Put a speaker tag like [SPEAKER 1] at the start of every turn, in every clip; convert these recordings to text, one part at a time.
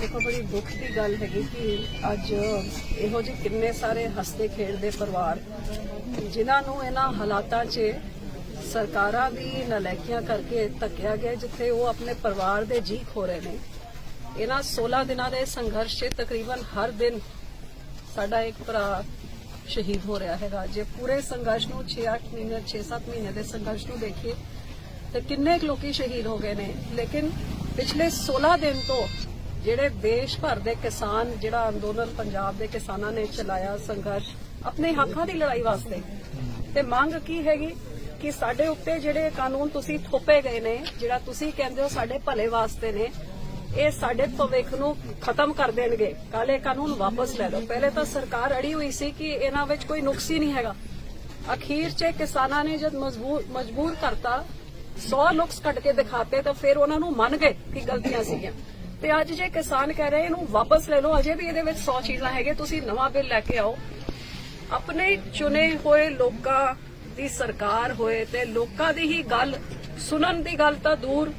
[SPEAKER 1] ਦੇਖੋ, ਬੜੀ ਦੁੱਖ ਦੀ ਗੱਲ ਹੈਗੀ ਕਿ ਅੱਜ ਇਹੋ ਜਿਹੇ ਕਿੰਨੇ ਸਾਰੇ ਹੱਸਦੇ ਖੇਡਦੇ ਪਰਿਵਾਰ ਜਿਨ੍ਹਾਂ ਨੂੰ ਇਹਨਾਂ ਹਾਲਾਤਾਂ 'ਚ ਸਰਕਾਰਾਂ ਦੀ ਨਲਾਇਕੀਆਂ ਕਰਕੇ ਧੱਕਿਆ ਗਿਆ, ਜਿੱਥੇ ਉਹ ਆਪਣੇ ਪਰਿਵਾਰ ਦੇ ਜੀ ਖੋ ਰਹੇ ਨੇ। ਇਹਨਾਂ 16 ਦਿਨਾਂ ਦੇ ਸੰਘਰਸ਼ 'ਚ ਤਕਰੀਬਨ ਹਰ ਦਿਨ ਸਾਡਾ ਇੱਕ ਭਰਾ ਸ਼ਹੀਦ ਹੋ ਰਿਹਾ ਹੈਗਾ। ਜੇ ਪੂਰੇ ਸੰਘਰਸ਼ ਨੂੰ 6-8 ਮਹੀਨੇ 6-7 ਮਹੀਨੇ ਦੇ ਸੰਘਰਸ਼ ਨੂੰ ਦੇਖੀਏ, ਤੇ ਕਿੰਨੇ ਕੁ ਲੋਕੀ ਸ਼ਹੀਦ ਹੋ ਗਏ ਨੇ। ਲੇਕਿਨ ਪਿਛਲੇ 16 ਦਿਨ ਤੋਂ ਜਿਹੜੇ ਦੇਸ਼ ਭਰ ਦੇ ਕਿਸਾਨ, ਜਿਹੜਾ ਅੰਦੋਲਨ ਪੰਜਾਬ ਦੇ ਕਿਸਾਨਾਂ ਨੇ ਚਲਾਇਆ, ਸੰਘਰਸ਼, ਆਪਣੇ ਹੱਕਾਂ ਦੀ ਲੜਾਈ ਵਾਸਤੇ। ਤੇ ਮੰਗ ਕੀ ਹੈਗੀ? ਕਿ ਸਾਡੇ ਉੱਤੇ ਜਿਹੜੇ ਕਾਨੂੰਨ ਤੁਸੀਂ ਥੋਪੇ ਗਏ ਨੇ, ਜਿਹੜਾ ਤੁਸੀਂ ਕਹਿੰਦੇ ਹੋ ਸਾਡੇ ਭਲੇ ਵਾਸਤੇ ਨੇ, ਇਹ ਸਾਡੇ ਭਵਿੱਖ ਨੂੰ ਖਤਮ ਕਰ ਦੇਣਗੇ। ਕਾਲੇ ਕਾਨੂੰਨ ਵਾਪਸ ਲੈ ਲਓ। ਪਹਿਲੇ ਤਾਂ ਸਰਕਾਰ ਅੜੀ ਹੋਈ ਸੀ ਕਿ ਇਹਨਾਂ ਵਿੱਚ ਕੋਈ ਨੁਕਸ ਹੀ ਨਹੀਂ ਹੈਗਾ। ਅਖੀਰ 'ਚ ਕਿਸਾਨਾਂ ਨੇ ਜਦ ਮਜਬੂਰ ਮਜਬੂਰ ਕਰਤਾ 100 ਨੁਕਸ ਕੱਟ ਕੇ ਦਿਖਾਤੇ, ਤਾਂ ਫਿਰ ਉਹਨਾਂ ਨੂੰ ਮੰਨ ਗਏ ਕਿ ਗਲਤੀਆਂ ਸੀਗੀਆਂ। ਤੇ ਅੱਜ ਜੇ ਕਿਸਾਨ ਕਹਿ ਰਹੇ ਇਹਨੂੰ ਵਾਪਸ ਲੈ ਲਓ, ਅਜੇ ਵੀ ਇਹਦੇ ਵਿੱਚ 100 ਚੀਜ਼ਾਂ ਹੈਗੇ ਤੁਸੀਂ ਨਵਾਂ ਬਿੱਲ ਲੈ ਕੇ ਆਓ। ਆਪਣੇ ਚੁਣੇ ਹੋਏ ਲੋਕਾਂ ਦੀ ਸਰਕਾਰ ਹੋਏ ਤੇ ਲੋਕਾਂ ਦੀ ਹੀ ਗੱਲ, ਸੁਣਨ ਦੀ ਗੱਲ ਤਾਂ ਦੂਰ।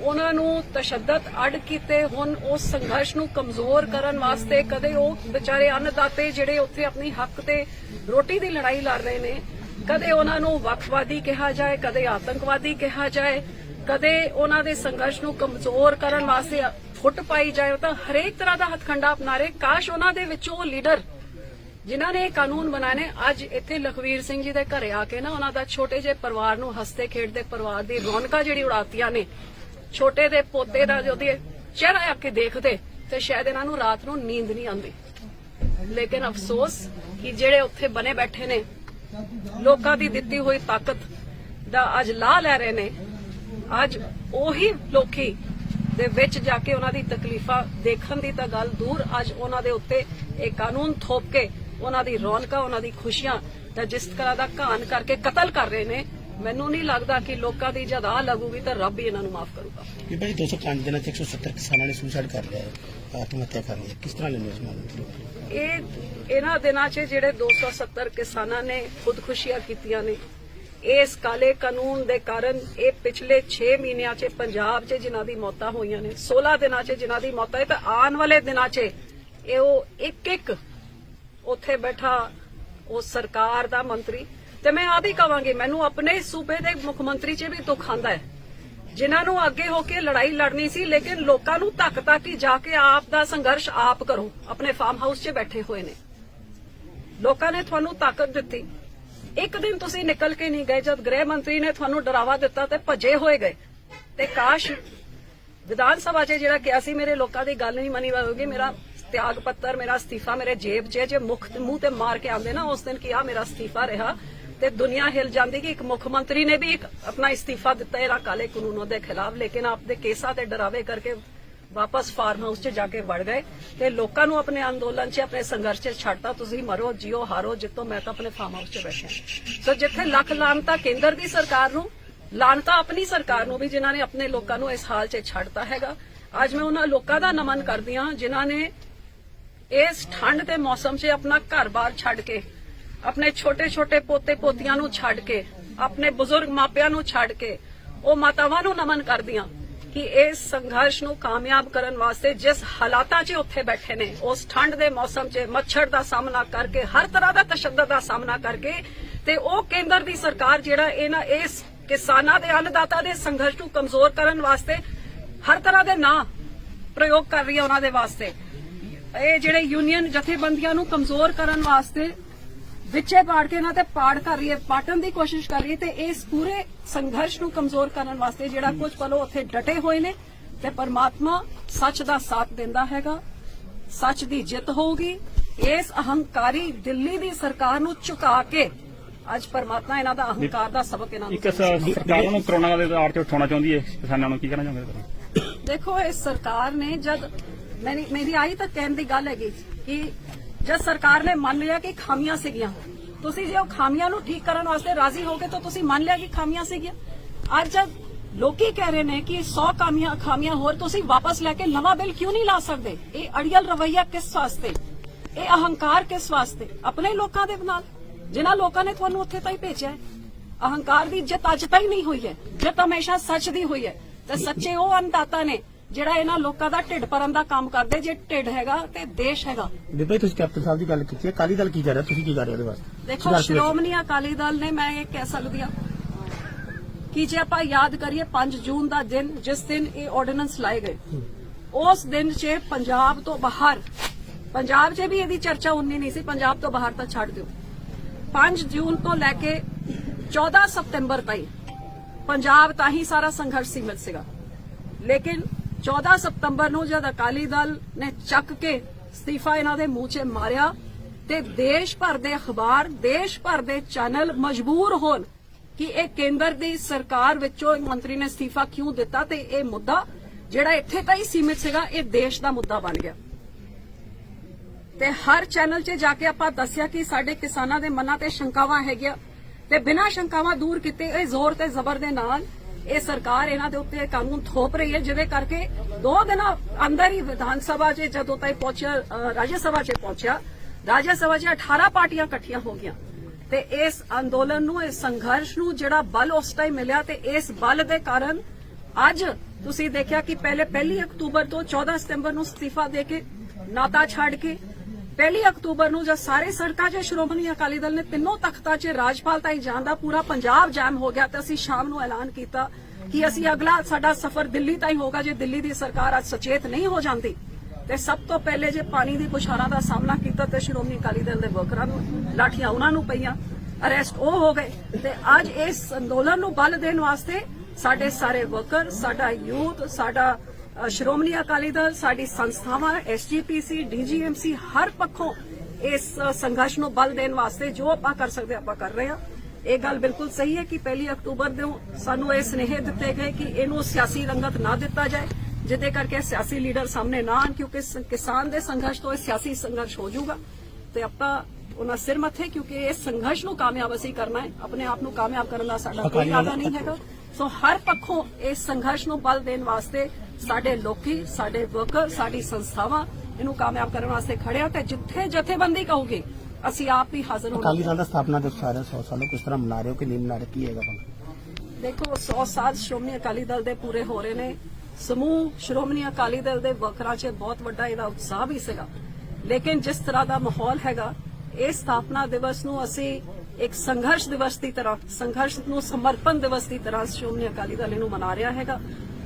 [SPEAKER 1] ਉਹਨਾਂ ਨੂੰ ਤਸ਼ੱਦਦ ਅੜ ਕੀਤੇ, ਹੁਣ ਉਸ ਸੰਘਰਸ਼ ਨੂੰ ਕਮਜ਼ੋਰ ਕਰਨ ਵਾਸਤੇ ਕਦੇ ਉਹ ਵਿਚਾਰੇ ਅੰਨਦਾਤੇ ਜਿਹੜੇ ਉੱਥੇ ਆਪਣੀ ਹੱਕ ਤੇ ਰੋਟੀ ਦੀ ਲੜਾਈ ਲੜ ਰਹੇ ਨੇ, ਕਦੇ ਉਹਨਾਂ ਨੂੰ ਵੱਖਵਾਦੀ ਕਿਹਾ ਜਾਏ, ਕਦੇ ਆਤੰਕਵਾਦੀ ਕਿਹਾ ਜਾਏ, ਕਦੇ ਉਹਨਾਂ ਦੇ ਸੰਘਰਸ਼ ਨੂੰ ਕਮਜ਼ੋਰ ਕਰਨ ਵਾਸਤੇ ਫੁੱਟ ਪਾਈ ਜਾਏ ਤਾਂ ਹਰੇਕ ਤਰ੍ਹਾਂ ਦਾ ਹੱਥਖੰਡਾ ਅਪਣਾ ਰਹੇ ਕਾਸ਼ ਉਹਨਾਂ ਦੇ ਵਿੱਚੋਂ ਲੀਡਰ ਜਿਨ੍ਹਾਂ ਨੇ ਇਹ ਕਾਨੂੰਨ ਬਣਾਏ ਨੇ, ਅੱਜ ਇੱਥੇ ਲਖਵੀਰ ਸਿੰਘ ਜੀ ਦੇ ਘਰੇ ਆ ਕੇ ਨਾ, ਉਹਨਾਂ ਦਾ ਛੋਟੇ ਜਿਹੇ ਪਰਿਵਾਰ ਨੂੰ ਹੱਸਦੇ ਖੇਡਦੇ ਪਰਿਵਾਰ ਦੀ ਰੌਣਕਾਂ ਜਿਹੜੀ ਉਡਾਤੀਆਂ ਨੇ, ਛੋਟੇ ਦੇ ਪੋਤੇ ਦਾ ਜੋ ਉਹਦੀ ਚਿਹਰਾ ਆ ਕੇ ਦੇਖਦੇ, ਤੇ ਸ਼ਾਇਦ ਇਹਨਾਂ ਨੂੰ ਰਾਤ ਨੂੰ ਨੀਂਦ ਨਹੀਂ ਆਉਂਦੀ। ਲੇਕਿਨ ਅਫਸੋਸ ਕਿ ਜਿਹੜੇ ਉੱਥੇ ਬਨੇ ਬੈਠੇ ਨੇ, ਲੋਕਾਂ ਦੀ ਦਿੱਤੀ ਹੋਈ ਤਾਕਤ ਦਾ ਅੱਜ ਲਾਹ ਲੈ ਰਹੇ ਨੇ। ਅੱਜ ਉਹੀ ਲੋਕੀ ਦੇ ਵਿੱਚ ਜਾ ਕੇ ਉਹਨਾਂ ਦੀ ਤਕਲੀਫਾਂ ਦੇਖਣ ਦੀ ਤਾਂ ਗੱਲ ਦੂਰ। ਅੱਜ ਉਹਨਾਂ ਦੇ ਉੱਤੇ ਇਹ ਕਾਨੂੰਨ ਥੋਪ ਕੇ ਉਹਨਾਂ ਦੀ ਰੌਣਕਾਂ ਉਹਨਾਂ ਦੀ ਖੁਸ਼ੀਆਂ ਦਾ ਜਿਸ ਤਰ੍ਹਾਂ ਦਾ ਘਾਣ ਕਰਕੇ ਕਤਲ ਕਰ ਰਹੇ ਨੇ ਮੈਨੂੰ ਨਹੀਂ ਲੱਗਦਾ ਕਿ ਲੋਕਾਂ ਦੀ ਜਦ ਆ ਲੱਗੂਗੀ ਤਾਂ ਰੱਬ ਹੀ ਇਹਨਾਂ ਨੂੰ ਮਾਫ ਕਰੂਗਾ।
[SPEAKER 2] ਕਿ ਭਾਈ 205 ਦਿਨਾਂ ਚ 170 ਕਿਸਾਨਾਂ ਨੇ ਸੁਸਾਈਡ ਕਰ ਲਿਆ ਹੈ ਆਤਮ ਹੱਤਿਆ ਕਰ ਲਈ। ਕਿਸ ਤਰ੍ਹਾਂ ਹੋ ਇਸ ਮਾਮਲੇ ਨੂੰ?
[SPEAKER 1] ਇਹ ਇਹਨਾਂ ਦਿਨਾਂ 'ਚ ਜਿਹੜੇ 270 ਕਿਸਾਨਾਂ ਨੇ ਖੁਦਕੁਸ਼ੀਆਂ ਕੀਤੀਆਂ ਨੇ ਇਸ ਕਾਲੇ ਕਾਨੂੰਨ ਦੇ ਕਾਰਨ ਇਹ ਪਿਛਲੇ 6 ਮਹੀਨਿਆਂ 'ਚ ਪੰਜਾਬ 'ਚ ਜਿਨ੍ਹਾਂ ਦੀ ਮੌਤਾਂ ਹੋਈਆਂ ਨੇ 16 ਦਿਨਾਂ 'ਚ ਜਿਨ੍ਹਾਂ ਦੀ ਮੌਤਾਂ ਹੈ ਤਾਂ ਆਉਣ ਵਾਲੇ ਦਿਨਾਂ 'ਚ ਇਹ ਉਹ ਇੱਕ ਇੱਕ ਉੱਥੇ ਬੈਠਾ ਉਹ ਸਰਕਾਰ ਦਾ ਮੰਤਰੀ। ਤੇ ਮੈਂ ਆਦੀ ਕਵਾਂਗੀ ਮੈਨੂੰ ਆਪਣੇ ਸੂਬੇ ਦੇ ਮੁੱਖ ਮੰਤਰੀ 'ਚ ਵੀ ਦੁੱਖ ਆਂਦਾ ਹੈ। ਜਿਨ੍ਹਾਂ ਨੂੰ ਅੱਗੇ ਹੋ ਕੇ ਲੜਾਈ ਲੜਨੀ ਸੀ, ਲੇਕਿਨ ਲੋਕਾਂ ਨੂੰ ਧੱਕ ਧੱਕ ਕੇ ਜਾ ਕੇ ਆਪ ਦਾ ਸੰਘਰਸ਼ ਆਪ ਕਰੋ, ਆਪਣੇ ਫਾਰਮ ਹਾਊਸ 'ਚ ਬੈਠੇ ਹੋਏ ਨੇ। ਲੋਕਾਂ ਨੇ ਤੁਹਾਨੂੰ ਤਾਕਤ ਦਿੱਤੀ। ਇੱਕ ਦਿਨ ਤੁਸੀਂ ਨਿਕਲ ਕੇ ਨਹੀਂ ਗਏ, ਜਦ ਗ੍ਰਹਿ ਮੰਤਰੀ ਨੇ ਤੁਹਾਨੂੰ ਡਰਾਵਾ ਦਿੱਤਾ ਤੇ ਭਜੇ ਹੋਏ ਗਏ। ਤੇ ਕਾਸ਼ ਵਿਧਾਨ ਸਭਾ 'ਚ ਜਿਹੜਾ ਕਿਹਾ ਸੀ, ਮੇਰੇ ਲੋਕਾਂ ਦੀ ਗੱਲ ਨਹੀਂ ਮੰਨੀ ਹੋਊਗੀ ਮੇਰਾ ਤਿਆਗ ਪੱਤਰ, ਮੇਰਾ ਅਸਤੀਫਾ ਮੇਰੇ ਜੇਬ 'ਚ ਜੇ ਮੁਖ ਮੂੰਹ ਤੇ ਮਾਰ ਕੇ ਆਉਂਦੇ ਨਾ, ਉਸ ਦਿਨ ਕੀ ਆ, ਮੇਰਾ ਅਸਤੀਫਾ ਰਿਹਾ। ਤੇ ਦੁਨੀਆ ਹਿਲ ਜਾਂਦੀ ਕਿ ਇੱਕ ਮੁੱਖ ਮੰਤਰੀ ਨੇ ਵੀ ਇੱਕ ਆਪਣਾ ਅਸਤੀਫਾ ਦਿੱਤਾ ਇਹਦਾ ਕਾਲੇ ਕਾਨੂੰਨੋਂ ਦੇ ਖਿਲਾਫ, ਲੇਕਿਨ ਆਪਦੇ ਕੇਸਾਂ ਤੇ ਡਰਾਵੇ ਕਰਕੇ ਵਾਪਸ ਫਾਰਮ ਹਾਊਸ 'ਚ ਜਾ ਕੇ ਵੜ ਗਏ ਤੇ ਲੋਕਾਂ ਨੂੰ ਆਪਣੇ ਅੰਦੋਲਨ 'ਚ, ਆਪਣੇ ਸੰਘਰਸ਼ 'ਚ ਛੱਡਤਾ। ਤੁਸੀਂ ਮਰੋ, ਜਿਓ, ਹਾਰੋ, ਜਿੱਤੋ, ਮੈਂ ਤਾਂ ਆਪਣੇ ਫਾਰਮ ਹਾਊਸ 'ਚ ਬੈਠਿਆ ਸੋ ਜਿੱਥੇ ਲੱਖ ਲਾਨਤਾ ਕੇਂਦਰ ਦੀ ਸਰਕਾਰ ਨੂੰ ਲਾਨਤਾ ਆਪਣੀ ਸਰਕਾਰ ਨੂੰ ਵੀ ਜਿਨ੍ਹਾਂ ਨੇ ਆਪਣੇ ਲੋਕਾਂ ਨੂੰ ਇਸ ਹਾਲ 'ਚ ਛੱਡਤਾ ਹੈਗਾ। ਅੱਜ ਮੈਂ ਉਹਨਾਂ ਲੋਕਾਂ ਦਾ ਨਮਨ ਕਰਦੀ ਹਾਂ ਜਿਨ੍ਹਾਂ ਨੇ ਇਸ ਠੰਡ ਦੇ ਮੌਸਮ 'ਚ ਆਪਣਾ ਘਰ-ਬਾਰ ਛੱਡ ਕੇ, ਆਪਣੇ ਛੋਟੇ-ਛੋਟੇ ਪੋਤੇ-ਪੋਤੀਆਂ ਨੂੰ ਛੱਡ ਕੇ, ਆਪਣੇ ਬਜ਼ੁਰਗ ਮਾਪਿਆਂ ਨੂੰ ਛੱਡ ਕੇ, ਉਹ ਮਾਤਾਵਾਂ ਨੂੰ ਨਮਨ ਕਰਦੀਆਂ ਕਿ ਇਸ ਸੰਘਰਸ਼ ਨੂੰ ਕਾਮਯਾਬ ਕਰਨ ਵਾਸਤੇ ਜਿਸ ਹਾਲਾਤਾਂ 'ਚ ਉੱਥੇ ਬੈਠੇ ਨੇ, ਉਸ ਠੰਡ ਦੇ ਮੌਸਮ 'ਚ ਮੱਛਰ ਦਾ ਸਾਹਮਣਾ ਕਰਕੇ, ਹਰ ਤਰ੍ਹਾਂ ਦਾ ਤਸ਼ੱਦਦ ਦਾ ਸਾਹਮਣਾ ਕਰਕੇ ਤੇ ਉਹ ਕੇਂਦਰ ਦੀ ਸਰਕਾਰ ਜਿਹੜਾ ਇਹਨਾਂ ਇਸ ਕਿਸਾਨਾਂ ਦੇ ਅੰਨਦਾਤਾ ਦੇ ਸੰਘਰਸ਼ ਨੂੰ ਕਮਜ਼ੋਰ ਕਰਨ ਵਾਸਤੇ ਹਰ ਤਰ੍ਹਾਂ ਦੇ ਨਾਂ ਪ੍ਰਯੋਗ ਕਰ ਰਹੀ ਹੈ ਉਹਨਾਂ ਦੇ ਵਾਸਤੇ। ਇਹ ਜਿਹੜੇ ਯੂਨੀਅਨ ਜਥੇਬੰਦੀਆਂ ਨੂੰ ਕਮਜ਼ੋਰ ਕਰਨ ਵਾਸਤੇ ਵਿੱਚੇ ਪਾੜ ਕੇ ਇਹਨਾਂ ਤੇ ਪਾੜ ਕਰ ਰਹੀ ਹੈ ਪਾਟਣ ਦੀ ਕੋਸ਼ਿਸ਼ ਕਰ ਰਹੀ ਹੈ ਤੇ ਇਸ ਪੂਰੇ ਸੰਘਰਸ਼ ਨੂੰ ਕਮਜ਼ੋਰ ਕਰਨ ਵਾਸਤੇ ਜਿਹੜਾ ਕੁਝ ਪਲੋ ਉੱਥੇ ਡਟੇ ਹੋਏ ਨੇ ਤੇ ਪਰਮਾਤਮਾ ਸੱਚ ਦਾ ਸਾਥ ਦਿੰਦਾ ਹੈਗਾ ਸੱਚ ਦੀ ਜਿੱਤ ਹੋਊਗੀ। ਇਸ ਅਹੰਕਾਰੀ ਦਿੱਲੀ ਦੀ ਸਰਕਾਰ ਨੂੰ ਝੁਕਾ ਕੇ ਅੱਜ ਪਰਮਾਤਮਾ ਇਹਨਾਂ ਦਾ ਅਹੰਕਾਰ ਦਾ ਸਬਕ ਇਹਨਾਂ ਨੂੰ
[SPEAKER 3] ਇੱਕ ਸਰਕਾਰ ਨੂੰ ਕਰੋਨਾ ਦੇ ਆੜ ਤੇ ਉਠਾਉਣਾ ਚਾਹੁੰਦੀ ਹੈ ਕਿਸਾਨਾਂ ਨੂੰ ਕੀ ਕਹਿਣਾ ਚਾਹੁੰਦੇ
[SPEAKER 1] ਦੇਖੋ ਇਹ ਸਰਕਾਰ ਨੇ ਜਦ ਮੇਰੀ ਮੇਰੀ ਆਈ ਤਾਂ ਕਹਿਣ ਦੀ ਗੱਲ ਹੈਗੀ ਕਿ ਜਦ ਸਰਕਾਰ ਨੇ ਮੰਨ ਲਿਆ ਕਿ ਖਾਮੀਆਂ ਸੀਗੀਆਂ, ਤੁਸੀਂ ਜੇ ਉਹ ਖਾਮੀਆਂ ਨੂੰ ਠੀਕ ਕਰਨ ਵਾਸਤੇ ਰਾਜ਼ੀ ਹੋ ਗਏ ਤਾਂ ਤੁਸੀਂ ਮੰਨ ਲਿਆ ਕਿ ਖਾਮੀਆਂ ਸੀਗੀਆਂ। ਅੱਜ ਜਦ ਲੋਕੀ ਕਹਿ ਰਹੇ ਨੇ ਕਿ 100 ਖਾਮੀਆਂ ਖਾਮੀਆਂ ਹੋਰ ਤੁਸੀਂ ਵਾਪਸ ਲੈ ਕੇ ਨਵਾਂ ਬਿੱਲ ਕਿਉਂ ਨਹੀਂ ਲਾ ਸਕਦੇ? ਇਹ ਅੜੀਅਲ ਰਵਈਆ ਕਿਸ ਵਾਸਤੇ? ਇਹ ਅਹੰਕਾਰ ਕਿਸ ਵਾਸਤੇ? ਆਪਣੇ ਲੋਕਾਂ ਦੇ ਨਾਲ। ਜਿਨ੍ਹਾਂ ਲੋਕਾਂ ਨੇ ਤੁਹਾਨੂੰ ਉੱਥੇ ਤਾਈ ਭੇਜਿਆ ਹੈ। ਅਹੰਕਾਰ ਦੀ ਜਿੱਤ ਅੱਜ ਤਾਈ ਨਹੀਂ ਹੋਈ ਹੈ। ਜਿੱਤ ਹਮੇਸ਼ਾ ਸੱਚ ਦੀ ਹੋਈ ਹੈ। ਤੇ ਸੱਚੇ ਉਹ ਅੰਨਦਾਤਾ ਨੇ ਜਿਹੜਾ ਇਹਨਾਂ ਲੋਕਾਂ ਦਾ ਢਿੱਡ ਭਰਨ ਦਾ ਕੰਮ ਕਰਦੇ ਜੇ ਢਿੱਡ ਹੈਗਾ ਤੇ ਦੇਸ਼ ਹੈਗਾ।
[SPEAKER 2] ਬੀਬਾ ਤੁਸੀਂ ਕੈਪਟਨ ਸਾਹਿਬ ਦੀ ਗੱਲ ਕੀਤੀ ਹੈ ਅਕਾਲੀ ਦਲ ਕੀ ਕਰ ਰਿਹਾ ਤੁਸੀਂ ਕੀ ਕਰ ਰਹੇ ਹੋ ਉਹਦੇ ਵਾਸਤੇ?
[SPEAKER 1] ਦੇਖੋ। ਸ਼੍ਰੋਮਣੀ ਅਕਾਲੀ ਦਲ ਨੇ ਮੈਂ ਇਹ ਕਹਿ ਸਕਦੀ ਹਾਂ ਕਿ ਜੇ ਆਪਾਂ ਯਾਦ ਕਰੀਏ 5 ਜੂਨ ਦਾ ਦਿਨ ਜਿਸ ਦਿਨ ਇਹ ਆਰਡੀਨੈਂਸ ਲਾਏ ਗਏ ਉਸ ਦਿਨ 'ਚ ਪੰਜਾਬ ਤੋਂ ਬਾਹਰ ਪੰਜਾਬ 'ਚ ਵੀ ਇਹਦੀ ਚਰਚਾ ਉਨੀ ਨਹੀਂ ਸੀ ਪੰਜਾਬ ਤੋਂ ਬਾਹਰ ਤਾਂ ਛੱਡ ਦਿਓ। 5 ਜੂਨ ਤੋਂ ਲੈ ਕੇ 14 ਸਤੰਬਰ ਤਾਈਂ ਪੰਜਾਬ ਤਾਂ ਹੀ ਸਾਰਾ ਸੰਘਰਸ਼ ਸੀਮਿਤ ਸੀਗਾ। ਲੇਕਿਨ 14 ਸਤੰਬਰ ਨੂੰ ਜਦ ਅਕਾਲੀ ਦਲ ਨੇ ਚੱਕ ਕੇ ਅਸਤੀਫਾ ਇਹਨਾਂ ਦੇ ਮੂੰਹ 'ਚ ਮਾਰਿਆ ਤੇ ਦੇਸ਼ ਭਰ ਦੇ ਅਖਬਾਰ, ਦੇਸ਼ ਭਰ ਦੇ ਚੈਨਲ ਮਜਬੂਰ ਹੋਣ ਕਿ ਇਹ ਕੇਂਦਰ ਦੀ ਸਰਕਾਰ ਵਿੱਚੋਂ ਮੰਤਰੀ ਨੇ ਅਸਤੀਫਾ ਕਿਉਂ ਦਿੱਤਾ ਤੇ ਇਹ ਮੁੱਦਾ ਜਿਹੜਾ ਇੱਥੇ ਤਾਂ ਹੀ ਸੀਮਿਤ ਸੀਗਾ, ਇਹ ਦੇਸ਼ ਦਾ ਮੁੱਦਾ ਬਣ ਗਿਆ। ਤੇ ਹਰ ਚੈਨਲ 'ਚ ਜਾ ਕੇ ਆਪਾਂ ਦੱਸਿਆ ਕਿ ਸਾਡੇ ਕਿਸਾਨਾਂ ਦੇ ਮਨਾਂ ਤੇ ਸ਼ੰਕਾਵਾਂ ਹੈਗੀਆਂ ਤੇ ਬਿਨਾਂ ਸ਼ੰਕਾਵਾਂ ਦੂਰ ਕੀਤੇ ਇਹ ਜ਼ੋਰ ਤੇ ਜ਼ਬਰ ਦੇ ਨਾਲ ਇਹ ਸਰਕਾਰ ਇਹਨਾਂ ਦੇ ਉੱਤੇ ਕਾਨੂੰਨ ਥੋਪ ਰਹੀ ਹੈ ਜਿਹਦੇ ਕਰਕੇ ਦੋ ਦਿਨਾਂ ਅੰਦਰ ਹੀ ਵਿਧਾਨ ਸਭਾ 'ਚ, ਜਦੋਂ ਤਾਈਂ ਪਹੁੰਚਿਆ ਰਾਜ ਸਭਾ 'ਚ ਪਹੁੰਚਿਆ, ਰਾਜ ਸਭਾ 'ਚ 18 ਪਾਰਟੀਆਂ ਇਕੱਠੀਆਂ ਹੋ ਗਈਆਂ। ਤੇ ਇਸ ਅੰਦੋਲਨ ਨੂੰ, ਇਸ ਸੰਘਰਸ਼ ਨੂੰ ਜਿਹੜਾ ਬਲ ਉਸ ਟਾਈਮ ਮਿਲਿਆ ਤੇ ਇਸ ਬਲ ਦੇ ਕਾਰਨ ਅੱਜ ਤੁਸੀਂ ਦੇਖਿਆ ਕਿ ਪਹਿਲੇ 1 ਅਕਤੂਬਰ ਤੋਂ 14 ਸਤੰਬਰ ਨੂੰ ਅਸਤੀਫਾ ਦੇ ਕੇ ਨਾਤਾ ਛੱਡ ਕੇ 1 ਅਕਤੂਬਰ ਨੂੰ ਜਦ ਸਾਰੇ ਸੜਕਾਂ 'ਚ ਸ਼੍ਰੋਮਣੀ ਅਕਾਲੀ ਦਲ ਨੇ ਤਿੰਨੋਂ ਤਖਤਾਂ 'ਚ ਰਾਜਪਾਲ ਤਾਈ ਜਾਣ ਦਾ ਪੂਰਾ ਪੰਜਾਬ ਜਾਮ ਹੋ ਗਿਆ ਤੇ ਅਸੀਂ ਸ਼ਾਮ ਨੂੰ ਐਲਾਨ ਕੀਤਾ ਕਿ ਅਸੀਂ ਅਗਲਾ ਸਾਡਾ ਸਫ਼ਰ ਦਿੱਲੀ ਤਾਈਂ ਹੋਗਾ ਜੇ ਦਿੱਲੀ ਦੀ ਸਰਕਾਰ ਅੱਜ ਸਚੇਤ ਨਹੀਂ ਹੋ ਜਾਂਦੀ। ਤੇ ਸਭ ਤੋਂ ਪਹਿਲੇ ਜੇ ਪਾਣੀ ਦੀ ਪੁਸ਼ਾਰਾਂ ਦਾ ਸਾਹਮਣਾ ਕੀਤਾ ਤੇ ਸ਼੍ਰੋਮਣੀ ਅਕਾਲੀ ਦਲ ਦੇ ਵਰਕਰਾਂ ਨੂੰ ਲਾਠੀਆਂ ਉਹਨਾਂ ਨੂੰ ਪਈਆਂ, ਅਰੈਸਟ ਉਹ ਹੋ ਗਏ। ਤੇ ਅੱਜ ਇਸ ਅੰਦੋਲਨ ਨੂੰ ਬਲ ਦੇਣ ਵਾਸਤੇ ਸਾਡੇ ਸਾਰੇ ਵਰਕਰ, ਸਾਡਾ ਯੂਥ, ਸਾਡਾ ਸ਼੍ਰੋਮਣੀ ਅਕਾਲੀ ਦਲ ਸਾਡੀ ਸੰਸਥਾਵਾਂ ਐਸਜੀਪੀਸੀ ਡੀਜੀਐਮਸੀ ਹਰ ਪੱਖੋਂ ਇਸ ਸੰਘਰਸ਼ ਨੂੰ ਬਲ ਦੇਣ ਵਾਸਤੇ ਜੋ ਆਪਾਂ ਕਰ ਸਕਦੇ ਆਪਾਂ ਕਰ ਰਹੇ ਹਾਂ। ਇਹ ਗੱਲ ਬਿਲਕੁਲ ਸਹੀ ਹੈ ਕਿ 1 ਅਕਤੂਬਰ ਨੂੰ ਸਾਨੂੰ ਇਹ ਸਨੇਹ ਦਿੱਤੇ ਗਏ ਕਿ ਇਹਨੂੰ ਸਿਆਸੀ ਰੰਗਤ ਨਾ ਦਿੱਤਾ ਜਾਏ ਜਿਹਦੇ ਕਰਕੇ ਸਿਆਸੀ ਲੀਡਰ ਸਾਹਮਣੇ ਨਾ ਆਣ ਕਿਉਂਕਿ ਕਿਸਾਨ ਦੇ ਸੰਘਰਸ਼ ਤੋਂ ਇਹ ਸਿਆਸੀ ਸੰਘਰਸ਼ ਹੋ ਜਾਊਗਾ। ਤੇ ਆਪਾਂ ਉਹਨਾਂ ਸਿਰ ਮੱਥੇ ਕਿਉਂਕਿ ਇਸ ਸੰਘਰਸ਼ ਨੂੰ ਕਾਮਯਾਬ ਅਸੀਂ ਕਰਨਾ ਹੈ। ਆਪਣੇ ਆਪ ਨੂੰ ਕਾਮਯਾਬ ਕਰਨ ਦਾ ਸਾਡਾ ਕੋਈ ਇਰਾਦਾ ਨਹੀਂ ਹੈਗਾ। ਸੋ ਹਰ ਪੱਖੋਂ ਇਸ ਸੰਘਰਸ਼ ਨੂੰ ਬਲ ਦੇਣ ਵਾਸਤੇ ਸਾਡੇ ਲੋਕੀ ਸਾਡੇ ਵਰਕਰ ਸਾਡੀ ਸੰਸਥਾਵਾਂ ਇਹਨੂੰ ਕਾਮਯਾਬ ਕਰਨ ਵਾਸਤੇ ਖੜੇ ਆ ਤੇ ਜਿੱਥੇ ਜਥੇਬੰਦੀ ਕਹੋਗੇ ਅਸੀਂ ਆਪ ਹੀ ਹਾਜ਼ਰ
[SPEAKER 2] ਅਕਾਲੀ
[SPEAKER 1] ਹੋਵਾਂਗੇ
[SPEAKER 2] ਦਲ ਦਾ ਸਥਾਪਨਾ ਦਿਵਸ ਆ ਰਿਹਾ 100 ਸਾਲੋਂ ਕਿਸ ਤਰ੍ਹਾਂ ਮਨਾ ਰਹੇ ਹੋ ਕਿ ਨਹੀਂ ਮਨਾ ਰਹੇ? ਕੀ ਹੈਗਾ
[SPEAKER 1] ਦੇਖੋ 100 ਸਾਲ ਸ਼੍ਰੋਮਣੀ ਅਕਾਲੀ ਦਲ ਦੇ ਪੂਰੇ ਹੋ ਰਹੇ ਨੇ। ਸਮੂਹ ਸ਼੍ਰੋਮਣੀ ਅਕਾਲੀ ਦਲ ਦੇ ਵਕਰਾਂ 'ਚ ਬਹੁਤ ਵੱਡਾ ਇਹਦਾ ਉਤਸ਼ਾਹ ਵੀ ਸੀਗਾ। ਲੇਕਿਨ ਜਿਸ ਤਰ੍ਹਾਂ ਦਾ ਮਾਹੌਲ ਹੈਗਾ ਇਹ ਸਥਾਪਨਾ ਦਿਵਸ ਨੂੰ ਅਸੀਂ ਇੱਕ ਸੰਘਰਸ਼ ਦਿਵਸ ਦੀ ਤਰ੍ਹਾਂ ਸੰਘਰਸ਼ ਨੂੰ ਸਮਰਪਣ ਦਿਵਸ ਦੀ ਤਰ੍ਹਾਂ ਸ਼੍ਰੋਮਣੀ ਅਕਾਲੀ ਦਲ ਇਹਨੂੰ ਮਨਾ ਰਿਹਾ ਹੈਗਾ।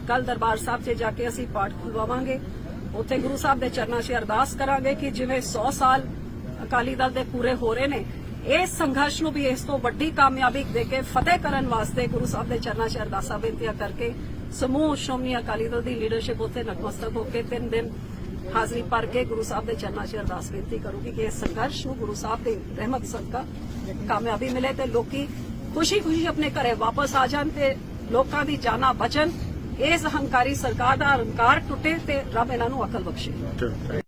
[SPEAKER 1] ਕੱਲ ਦਰਬਾਰ ਸਾਹਿਬ 'ਚ ਜਾ ਕੇ ਅਸੀਂ ਪਾਠ ਖੁਲਵਾਵਾਂਗੇ। ਉੱਥੇ ਗੁਰੂ ਸਾਹਿਬ ਦੇ ਚਰਨਾਂ 'ਚ ਅਰਦਾਸ ਕਰਾਂਗੇ ਕਿ ਜਿਵੇਂ 100 ਸਾਲ ਅਕਾਲੀ ਦਲ ਦੇ ਪੂਰੇ ਹੋ ਰਹੇ ਨੇ ਇਸ ਸੰਘਰਸ਼ ਨੂੰ ਵੀ ਇਸ ਤੋਂ ਵੱਡੀ ਕਾਮਯਾਬੀ ਦੇ ਕੇ ਫਤਿਹ ਕਰਨ ਵਾਸਤੇ ਗੁਰੂ ਸਾਹਿਬ ਦੇ ਚਰਨਾਂ 'ਚ ਅਰਦਾਸਾਂ ਬੇਨਤੀਆਂ ਕਰਕੇ ਸਮੂਹ ਸ਼੍ਰੋਮਣੀ ਅਕਾਲੀ ਦਲ ਦੀ ਲੀਡਰਸ਼ਿਪ ਉੱਥੇ ਨਤਮਸਤਕ ਹੋ ਕੇ ਤਿੰਨ ਦਿਨ ਹਾਜ਼ਰੀ ਭਰ ਕੇ ਗੁਰੂ ਸਾਹਿਬ ਦੇ ਚਰਨਾਂ 'ਚ ਅਰਦਾਸ ਬੇਨਤੀ ਕਰੂਗੀ ਕਿ ਇਸ ਸੰਘਰਸ਼ ਨੂੰ ਗੁਰੂ ਸਾਹਿਬ ਦੇ ਰਹਿਮਤ ਸਦਕਾ ਕਾਮਯਾਬੀ ਮਿਲੇ ਤੇ ਲੋਕੀ ਖੁਸ਼ੀ-ਖੁਸ਼ੀ ਆਪਣੇ ਘਰੇ ਵਾਪਸ ਆ ਜਾਣ ਤੇ ਲੋਕਾਂ ਦੀ ਜਾਨਾਂ ਬਚਣ। ਇਸ ਹੰਕਾਰੀ ਸਰਕਾਰ ਦਾ ਹੰਕਾਰ ਟੁੱਟੇ ਤੇ ਰੱਬ ਇਹਨਾਂ ਨੂੰ ਅਕਲ ਬਖਸ਼ੇ।